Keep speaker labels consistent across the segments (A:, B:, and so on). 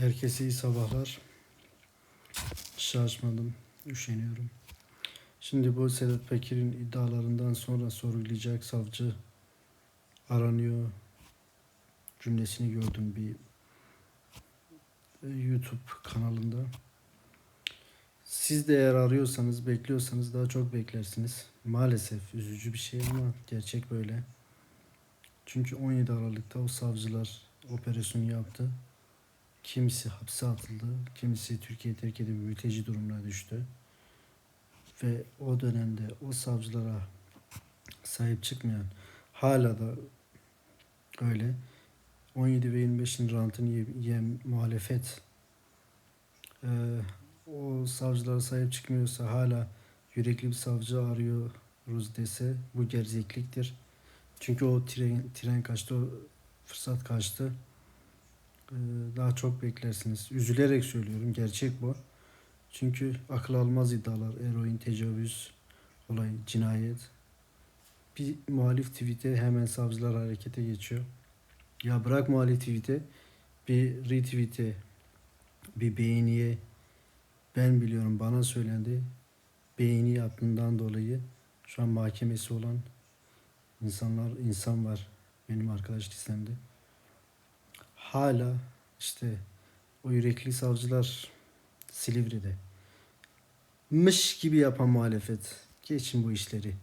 A: Herkese iyi sabahlar. Şaşmadım, üşeniyorum. Şimdi bu Sedat Peker'in iddialarından sonra sorgulayacak savcı aranıyor cümlesini gördüm bir e, YouTube kanalında. Siz de eğer arıyorsanız, bekliyorsanız daha çok beklersiniz. Maalesef üzücü bir şey ama gerçek böyle. Çünkü 17 Aralık'ta o savcılar operasyonu yaptı. Kimisi hapse atıldı, kimisi Türkiye terk edip mülteci durumuna düştü. Ve o dönemde o savcılara sahip çıkmayan hala da öyle 17 ve 25'in rantını yiyen muhalefet eee, o savcılara sahip çıkmıyorsa hala yürekli bir savcı arıyoruz dese bu gerzekliktir. Çünkü o tren, tren kaçtı, o fırsat kaçtı. Daha çok beklersiniz. Üzülerek söylüyorum. Gerçek bu. Çünkü akıl almaz iddialar. Eroin, tecavüz, olay, cinayet. Bir muhalif tweet'e hemen savcılar harekete geçiyor. Ya bırak muhalif tweet'e bir retweet'e bir beğeniye ben biliyorum bana söylendi. Beğeni yaptığından dolayı şu an mahkemesi olan insanlar insan var benim arkadaş listemde hala işte o yürekli savcılar Silivri'de mış gibi yapan muhalefet. Geçin bu işleri.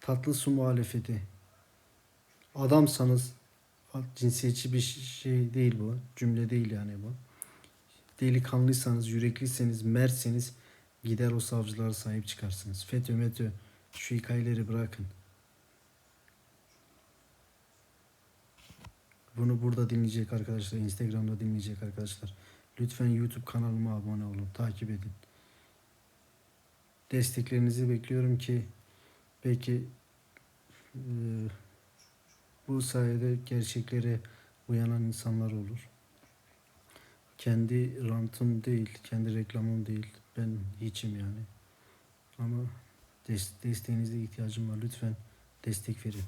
A: Tatlı su muhalefeti. Adamsanız cinsiyetçi bir şey değil bu. Cümle değil yani bu. Delikanlıysanız, yürekliyseniz, merseniz gider o savcılara sahip çıkarsınız. FETÖ, METÖ şu hikayeleri bırakın. Bunu burada dinleyecek arkadaşlar, Instagram'da dinleyecek arkadaşlar. Lütfen YouTube kanalıma abone olun, takip edin. Desteklerinizi bekliyorum ki belki e, bu sayede gerçeklere uyanan insanlar olur. Kendi rantım değil, kendi reklamım değil. Ben hiçim yani. Ama des- desteğinize ihtiyacım var. Lütfen destek verin.